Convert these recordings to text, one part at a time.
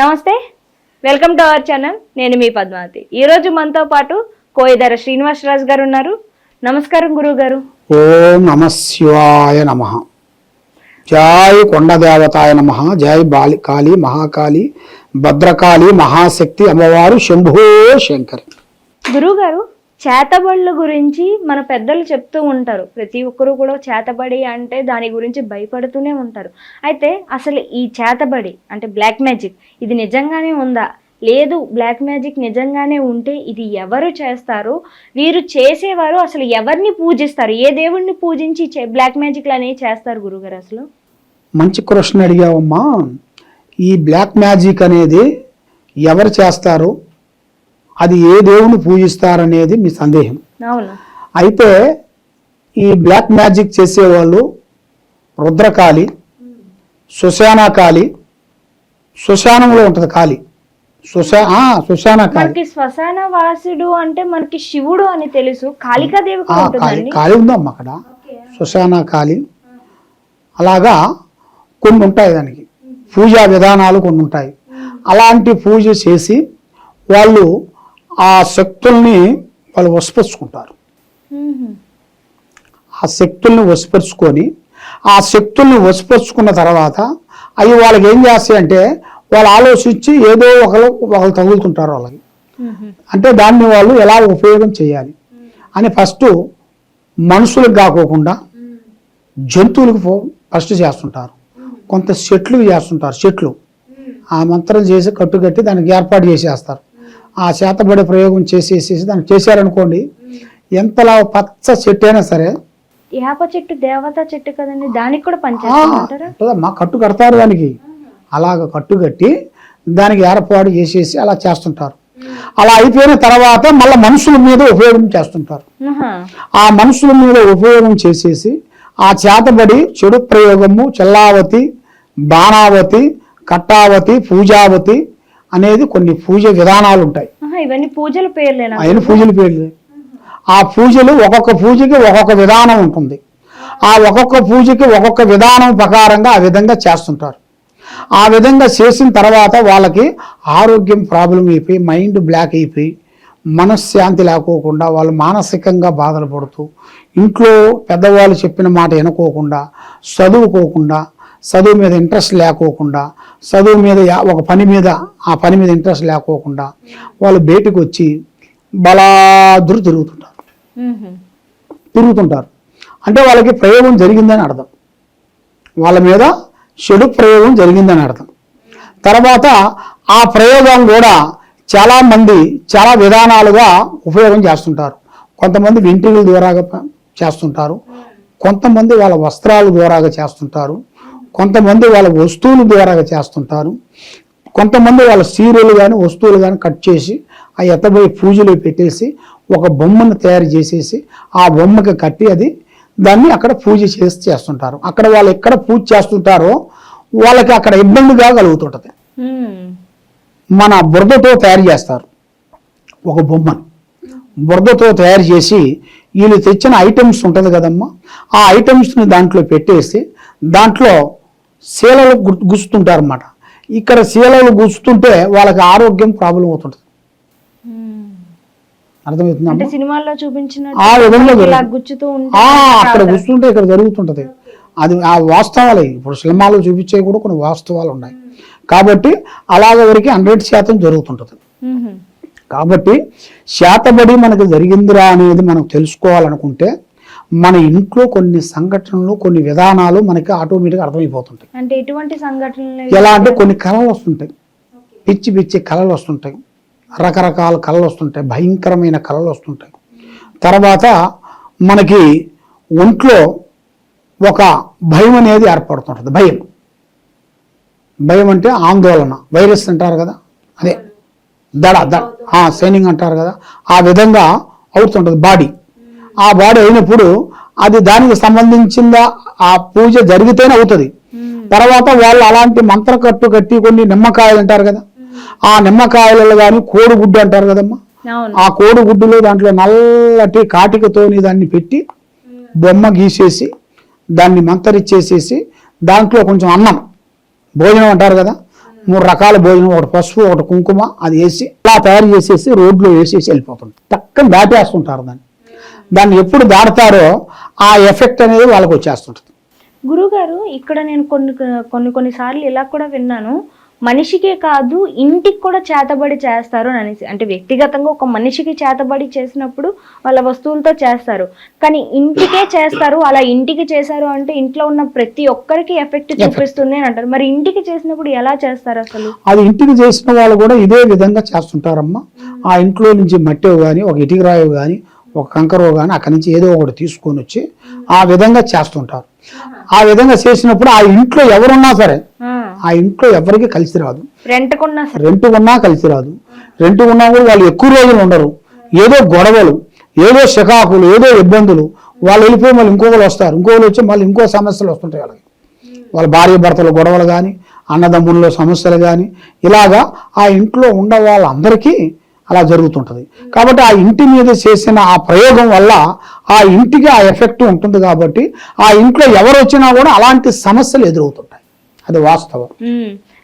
నమస్తే. Welcome to our channel నేను మీ పద్మావతి. ఈరోజు మనతో పాటు కోయిదర శ్రీనివాసరాజు గారు ఉన్నారు. నమస్కారం గురువు గారు ఓం నమ శివాయ నమ. జై కొండదేవతాయ నమ. జై బాలి కాళి మహాకాళి భద్రకాళి మహాశక్తి అమ్మవారు శంభో శంకరి. గురువు గారు చేతబడుల గురించి మన పెద్దలు చెప్తూ ఉంటారు. ప్రతి ఒక్కరు కూడా చేతబడి అంటే దాని గురించి భయపడుతూనే ఉంటారు. అయితే అసలు ఈ చేతబడి అంటే బ్లాక్ మ్యాజిక్ ఇది నిజంగానే ఉందా? లేదు బ్లాక్ మ్యాజిక్ నిజంగానే ఉంటే ఇది ఎవరు చేస్తారు? వీరు చేసేవారు అసలు ఎవరిని పూజిస్తారు? ఏ దేవుణ్ణి పూజించి చే- బ్లాక్ మ్యాజిక్లు అనేవి చేస్తారు గురుగారు అసలు? మంచి క్వశ్చన్ అడిగావమ్మా. ఈ బ్లాక్ మ్యాజిక్ అనేది ఎవరు చేస్తారు? అది ఏ దేవుని పూజిస్తారనేది మీ సందేహం. అయితే ఈ బ్లాక్ మ్యాజిక్ చేసేవాళ్ళు రుద్రకాళి సుశానా కాళి శ్మశానంలో ఉంటుంది కాళి. సుశానా కాళి. శ్మశాన వాసుడు అంటే మనకి శివుడు అని తెలుసు. కాళికాదేవి కాళి ఉందమ్మా అక్కడ. శ్మశాన కాళి. అలాగా కొన్ని ఉంటాయి దానికి. పూజా విధానాలు కొన్ని ఉంటాయి. అలాంటి పూజ చేసి వాళ్ళు ఆ శక్తుల్ని వాళ్ళు వశపరుచుకుంటారు. మ్మ్. ఆ శక్తుల్ని వశపరుచుకొని ఆ శక్తుల్ని వశపరుచుకున్న తర్వాత అవి వాళ్ళకి ఏం చేస్తాయి అంటే వాళ్ళు ఆలోచించి ఏదో ఒకరు ఒకరు తగులుతుంటారు వాళ్ళకి. అంటే దాన్ని వాళ్ళు ఎలా ఉపయోగం చేయాలి? అని ఫస్ట్ మనుషులకు కాకోకుండా జంతువులకు ఫస్ట్ చేస్తుంటారు. కొంత చెట్లు చేస్తుంటారు చెట్లు. ఆ మంత్రం చేసి కట్టుకట్టి దానికి ఏర్పాటు చేసేస్తారు. ఆ చేతబడి ప్రయోగం చేసేసేసి దాన్ని చేశారనుకోండి ఎంతలా పచ్చ చెట్టు అయినా సరే వేప చెట్టు దేవతా చెట్టు కదండి దానికి కూడా ఆ, పనిచేస్తుంటారా ఉంటుందమ్మా కట్టు కడతారు దానికి. అలాగ కట్టు కట్టి దానికి ఏర్పాటు చేసేసి అలా చేస్తుంటారు. అలా అయిపోయిన తర్వాత మళ్ళీ మనుషుల మీద ఉపయోగం చేస్తుంటారు. ఆ మనుషుల మీద ఉపయోగం చేసేసి ఆ చేతబడి చెడు ప్రయోగము చెల్లావతి బాణావతి కట్టావతి పూజావతి అనేది కొన్ని పూజ విధానాలు ఉంటాయి. ఇవన్నీ పూజల ఆయన పూజల పేర్లు. ఆ పూజలు ఒక్కొక్క పూజకి ఒక్కొక్క విధానం ఉంటుంది. ఆ ఒక్కొక్క పూజకి ఒక్కొక్క విధానం ప్రకారంగా ఆ విధంగా చేస్తుంటారు. ఆ విధంగా చేసిన తర్వాత వాళ్ళకి ఆరోగ్యం ప్రాబ్లం అయిపోయి మైండ్ బ్లాక్ అయిపోయి మనశ్శాంతి లేకోకుండా వాళ్ళు మానసికంగా బాధలు పడుతూ ఇంట్లో పెద్దవాళ్ళు చెప్పిన మాట వినుకోకుండా చదువుకోకుండా చదువు మీద ఇంట్రెస్ట్ లేకోకుండా చదువు మీద ఒక పని మీద ఆ పని మీద ఇంట్రెస్ట్ లేకోకుండా వాళ్ళు బయటకు వచ్చి బలాదురు తిరుగుతుంటారు. తిరుగుతుంటారు. అంటే వాళ్ళకి ప్రయోగం జరిగిందని అర్థం. వాళ్ళ మీద చెడు ప్రయోగం జరిగిందని అర్థం. తర్వాత ఆ ప్రయోగం కూడా చాలా మంది చాలా విధానాలుగా ఉపయోగం చేస్తుంటారు. కొంతమంది వెంట్రుకల ద్వారాగా ప- చేస్తుంటారు. కొంతమంది వాళ్ళ వస్త్రాల ద్వారాగా చేస్తుంటారు. కొంతమంది వాళ్ళ వస్తువుల ద్వారాగా చేస్తుంటారు. కొంతమంది వాళ్ళ సీరియలు కానీ వస్తువులు కానీ కట్ చేసి ఆ ఎత్తబోయి పూజలు పెట్టేసి ఒక బొమ్మను తయారు చేసేసి ఆ బొమ్మకి కట్టి అది దాన్ని అక్కడ పూజ చేసి చేస్తుంటారు. అక్కడ వాళ్ళు ఎక్కడ పూజ చేస్తుంటారో వాళ్ళకి అక్కడ ఇబ్బందిగా కలుగుతుంటుంది. మన బురదతో తయారు చేస్తారు. ఒక బొమ్మను. బురదతో తయారు చేసి వీళ్ళు తెచ్చిన ఐటమ్స్ ఉంటుంది కదమ్మా. ఆ ఐటమ్స్ని దాంట్లో పెట్టేసి దాంట్లో శీలలు గు- గుచ్చుతుంటారు అన్నమాట ఇక్కడ శీలలు గుచ్చుతుంటే వాళ్ళకి ఆరోగ్యం ప్రాబ్లం అవుతుంటుంది. అర్థమవుతుందా సినిమాల్లో ఆ విధంగా అక్కడ గుర్తుంటే ఇక్కడ జరుగుతుంటది. అది ఆ వాస్తవాలే. ఇప్పుడు సినిమాలు చూపించే కూడా కొన్ని వాస్తవాలు ఉన్నాయి. కాబట్టి అలాగ వరకు హండ్రెడ్ శాతం జరుగుతుంటది. కాబట్టి శాతబడి మనకు జరిగిందిరా అనేది మనం తెలుసుకోవాలనుకుంటే మన ఇంట్లో కొన్ని సంఘటనలు కొన్ని విధానాలు మనకి ఆటోమేటిక్గా అర్థమైపోతుంటాయి. అంటే ఎటువంటి సంఘటనలు ఎలా అంటే కొన్ని కళలు వస్తుంటాయి. పిచ్చి పిచ్చి కళలు వస్తుంటాయి. రకరకాల కళలు వస్తుంటాయి. భయంకరమైన కళలు వస్తుంటాయి. తర్వాత మనకి ఒంట్లో ఒక భయం అనేది ఏర్పడుతుంటుంది. భయం. భయం అంటే ఆందోళన. వైరస్ అంటారు కదా? అదే. దడ దడ. సైనింగ్ అంటారు కదా? ఆ విధంగా అవుతుంటుంది. బాడీ. ఆ బాడీ అయినప్పుడు అది దానికి సంబంధించిందా? ఆ పూజ జరిగితేనే అవుతుంది. తర్వాత వాళ్ళు అలాంటి మంత్రకట్టు కట్టి కొన్ని నిమ్మకాయలు అంటారు కదా. ఆ నిమ్మకాయలలో కానీ కోడిగుడ్డు అంటారు కదమ్మా. ఆ కోడిగుడ్డులో దాంట్లో నల్లటి కాటికతోని దాన్ని పెట్టి బొమ్మ గీసేసి దాన్ని మంతరిచ్చేసేసి దాంట్లో కొంచెం అన్నం భోజనం అంటారు కదా. మూడు రకాల భోజనం ఒకటి పసుపు ఒకటి కుంకుమ అది వేసి అలా తయారు చేసేసి రోడ్లో వేసేసి వెళ్ళిపోతుంది. టక్కన దాటేస్తుంటారు దాన్ని. దాన్ని ఎప్పుడు దాడతారో ఆ ఎఫెక్ట్ అనేది వాళ్ళకి వచ్చేస్తుంటుంది. గురుగారు ఇక్కడ నేను కొన్ని కొన్ని కొన్నిసార్లు ఇలా కూడా విన్నాను. మనిషికే కాదు ఇంటికి కూడా చేతబడి చేస్తారు అని అనేసి. అంటే వ్యక్తిగతంగా ఒక మనిషికి చేతబడి చేసినప్పుడు వాళ్ళ వస్తువులతో చేస్తారు. కానీ ఇంటికే చేస్తారు అలా ఇంటికి చేశారు అంటే ఇంట్లో ఉన్న ప్రతి ఒక్కరికి ఎఫెక్ట్ చూపిస్తుంది అని అంటారు. మరి ఇంటికి చేసినప్పుడు ఎలా చేస్తారు అసలు? అది ఇంటికి చేసిన వాళ్ళు కూడా ఇదే విధంగా చేస్తుంటారమ్మా. ఆ ఇంట్లో నుంచి మట్టి కానీ ఒక ఇటుక రాయి కానీ ఒక కంకరో కానీ అక్కడి నుంచి ఏదో ఒకటి తీసుకొని వచ్చి ఆ విధంగా చేస్తుంటారు. ఆ విధంగా చేసినప్పుడు ఆ ఇంట్లో ఎవరున్నా సరే ఆ. ఇంట్లో ఎవరికి కలిసి రాదు. రెంట్ ఉన్నా కలిసి రాదు. రెంట్ ఉన్నా కూడా వాళ్ళు ఎక్కువ రోజులు ఉండరు. ఏదో గొడవలు ఏదో శకాకులు ఏదో ఇబ్బందులు. వాళ్ళు వెళ్ళిపోయి మళ్ళీ ఇంకొకరు వస్తారు. ఇంకొకరు వచ్చి మళ్ళీ ఇంకో సమస్యలు వస్తుంటాయి వాళ్ళకి. వాళ్ళ భార్య భర్తల గొడవలు కానీ అన్నదమ్ముల్లో సమస్యలు కానీ ఇలాగా ఆ ఇంట్లో ఉన్న వాళ్ళందరికీ అలా జరుగుతుంటుంది. కాబట్టి ఆ ఇంటి మీద చేసిన ఆ ప్రయోగం వల్ల ఆ ఇంటికి ఆ ఎఫెక్ట్ ఉంటుంది కాబట్టి ఆ ఇంట్లో ఎవరు వచ్చినా కూడా అలాంటి సమస్యలు ఎదురవుతుంటాయి. అది వాస్తవం.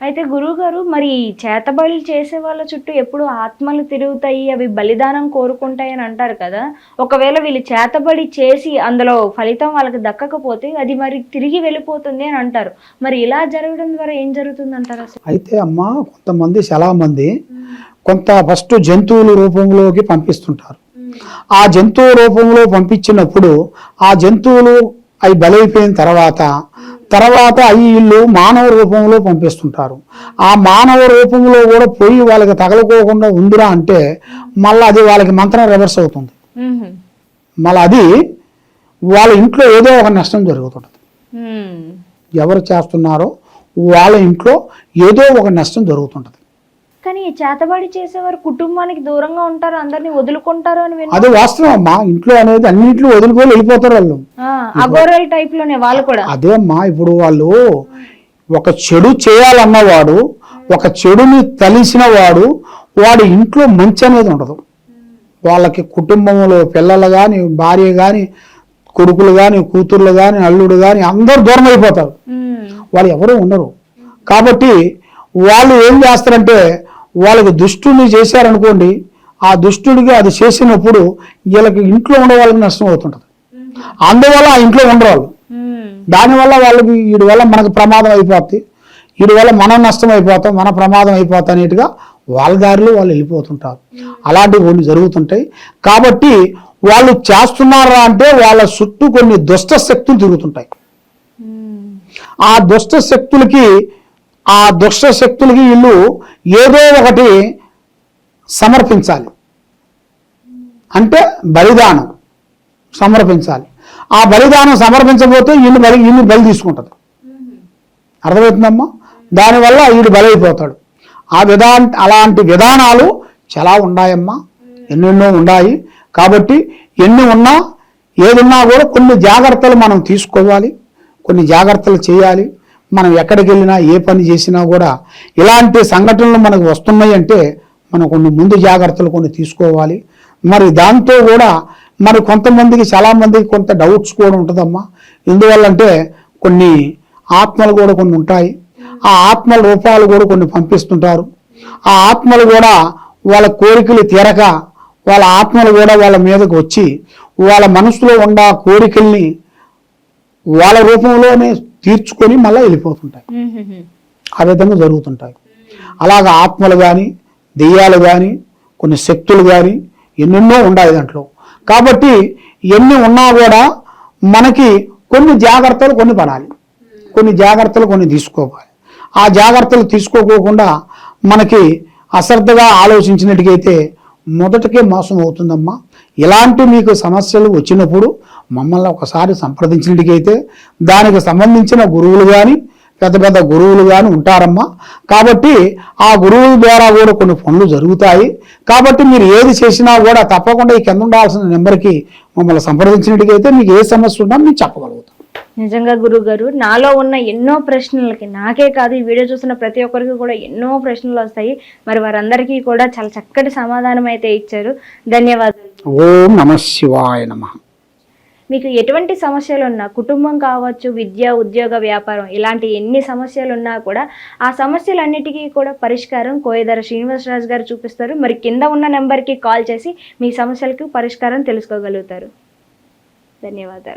అయితే గురువు గారు మరి చేతబడులు చేసే వాళ్ళ చుట్టూ ఎప్పుడు ఆత్మలు తిరుగుతాయి అవి బలిదానం కోరుకుంటాయి అని అంటారు కదా? ఒకవేళ వీళ్ళు చేతబడి చేసి అందులో ఫలితం వాళ్ళకి దక్కకపోతే అది మరి తిరిగి వెళ్ళిపోతుంది అని అంటారు. మరి ఇలా జరగడం ద్వారా ఏం జరుగుతుంది అంటారు అయితే అమ్మ కొంతమంది చాలా మంది కొంత ఫస్ట్ జంతువుల రూపంలోకి పంపిస్తుంటారు. ఆ జంతువు రూపంలో పంపించినప్పుడు ఆ జంతువులు అవి బలైపోయిన తర్వాత తర్వాత అవి వీళ్ళు మానవ రూపంలో పంపిస్తుంటారు. ఆ మానవ రూపంలో కూడా పోయి వాళ్ళకి తగలకోకుండా ఉందిరా అంటే మళ్ళీ అది వాళ్ళకి మంత్రం రివర్స్ అవుతుంది. మళ్ళీ అది వాళ్ళ ఇంట్లో ఏదో ఒక నష్టం జరుగుతుంటుంది. ఎవరు చేస్తున్నారో వాళ్ళ ఇంట్లో ఏదో ఒక నష్టం జరుగుతుంటుంది. కానీ చేతబడి చేసేవారు కుటుంబానికి దూరంగా ఉంటారు అందరిని వదులుకుంటారు అని అది వాస్తవం అమ్మా. ఇంట్లో అనేది అన్నింటిలో వదులుకొని వెళ్ళిపోతారు వాళ్ళు. ఆ, అఘోరల్ టైప్లోనే వాళ్ళు కూడా. అదే అమ్మా ఇప్పుడు వాళ్ళు ఒక చెడు చేయాలన్నవాడు ఒక చెడుని తలిసిన వాడు వాడి ఇంట్లో మంచి అనేది ఉండదు. వాళ్ళకి కుటుంబంలో పిల్లలు కానీ భార్య కానీ కొడుకులు కానీ కూతుర్లు కానీ అల్లుడు కానీ అందరూ దూరం అయిపోతారు. వాళ్ళు ఎవరు ఉండరు. కాబట్టి వాళ్ళు ఏం చేస్తారంటే వాళ్ళకి దుష్టుని చేశారనుకోండి ఆ దుష్టుడికి అది చేసినప్పుడు వీళ్ళకి ఇంట్లో ఉండే వాళ్ళకి నష్టం అవుతుంటుంది. అందువల్ల ఆ ఇంట్లో ఉండరు. దానివల్ల వాళ్ళకి వీడి వల్ల మనకు ప్రమాదం అయిపోద్ది. వీడి వల్ల మనం నష్టం అయిపోతాం మన ప్రమాదం అయిపోతాం అనేట్టుగా వాళ్ళ దారిలో వాళ్ళు వెళ్ళిపోతుంటారు. అలాంటివి కొన్ని జరుగుతుంటాయి. కాబట్టి వాళ్ళు చేస్తున్నారా అంటే వాళ్ళ చుట్టూ కొన్ని దుష్ట శక్తులు తిరుగుతుంటాయి. ఆ దుష్ట శక్తులకి ఆ దుష్ట శక్తులకి వీళ్ళు ఏదో ఒకటి సమర్పించాలి. అంటే బలిదానం సమర్పించాలి. ఆ బలిదానం సమర్పించబోతే వీళ్ళు బలి ఈయన బలి తీసుకుంటుంది అర్థమవుతుందమ్మా? దానివల్ల వీడు బలైపోతాడు. ఆ విధా అలాంటి విధానాలు చాలా ఉన్నాయమ్మా. ఎన్నెన్నో ఉన్నాయి. కాబట్టి ఎన్ని ఉన్నా ఏదున్నా కూడా కొన్ని జాగ్రత్తలు మనం తీసుకోవాలి. కొన్ని జాగ్రత్తలు చేయాలి. మనం ఎక్కడికి వెళ్ళినా ఏ పని చేసినా కూడా ఇలాంటి సంఘటనలు మనకు వస్తున్నాయి అంటే మనం కొన్ని ముందు జాగ్రత్తలు కొన్ని తీసుకోవాలి. మరి దాంతో కూడా మరి కొంతమందికి చాలామందికి కొంత డౌట్స్ కూడా ఉంటుందమ్మా. ఎందువల్లంటే కొన్ని ఆత్మలు కూడా కొన్ని ఉంటాయి. ఆ ఆత్మల రూపాలు కూడా కొన్ని పంపిస్తుంటారు. ఆ ఆత్మలు కూడా వాళ్ళ కోరికలు తీరక వాళ్ళ ఆత్మలు కూడా వాళ్ళ మీదకు వచ్చి వాళ్ళ మనసులో ఉన్న కోరికల్ని వాళ్ళ రూపంలోనే తీర్చుకొని మళ్ళీ వెళ్ళిపోతుంటాయి. ఆ విధంగా జరుగుతుంటాయి. అలాగ ఆత్మలు కానీ దెయ్యాలు కానీ కొన్ని శక్తులు కానీ ఎన్నెన్నో ఉన్నాయి దాంట్లో. కాబట్టి ఎన్ని ఉన్నా కూడా మనకి కొన్ని జాగ్రత్తలు కొన్ని పడాలి. కొన్ని జాగ్రత్తలు కొన్ని తీసుకోవాలి. ఆ జాగ్రత్తలు తీసుకోకోకుండా మనకి అశ్రద్ధగా ఆలోచించినట్టుగైతే మొదటికే మోసం అవుతుందమ్మా. ఇలాంటి మీకు సమస్యలు వచ్చినప్పుడు మమ్మల్ని ఒకసారి సంప్రదించినట్టుకైతే దానికి సంబంధించిన గురువులు కానీ పెద్ద పెద్ద గురువులు కానీ ఉంటారమ్మా. కాబట్టి ఆ గురువుల ద్వారా కూడా కొన్ని పనులు జరుగుతాయి. కాబట్టి మీరు ఏది చేసినా కూడా తప్పకుండా ఈ కింద ఉండాల్సిన నెంబర్కి మమ్మల్ని సంప్రదించినట్టుకైతే మీకు ఏ సమస్య ఉన్నా మేము చెప్పగలుగుతాం. నిజంగా గురువు గారు నాలో ఉన్న ఎన్నో ప్రశ్నలకి నాకే కాదు ఈ వీడియో చూసిన ప్రతి ఒక్కరికి కూడా ఎన్నో ప్రశ్నలు వస్తాయి. మరి వారందరికీ కూడా చాలా చక్కటి సమాధానం అయితే ఇచ్చారు. ధన్యవాదాలు. ఓం నమ శివాయ నమ. మీకు ఎటువంటి సమస్యలు ఉన్నా కుటుంబం కావచ్చు విద్య ఉద్యోగ వ్యాపారం ఇలాంటి ఎన్ని సమస్యలు ఉన్నా కూడా ఆ సమస్యలన్నిటికీ కూడా పరిష్కారం కోయదర శ్రీనివాసరాజు గారు చూపిస్తారు. మరి కింద ఉన్న నెంబర్కి కాల్ చేసి మీ సమస్యలకు పరిష్కారం తెలుసుకోగలుగుతారు. ధన్యవాదాలు.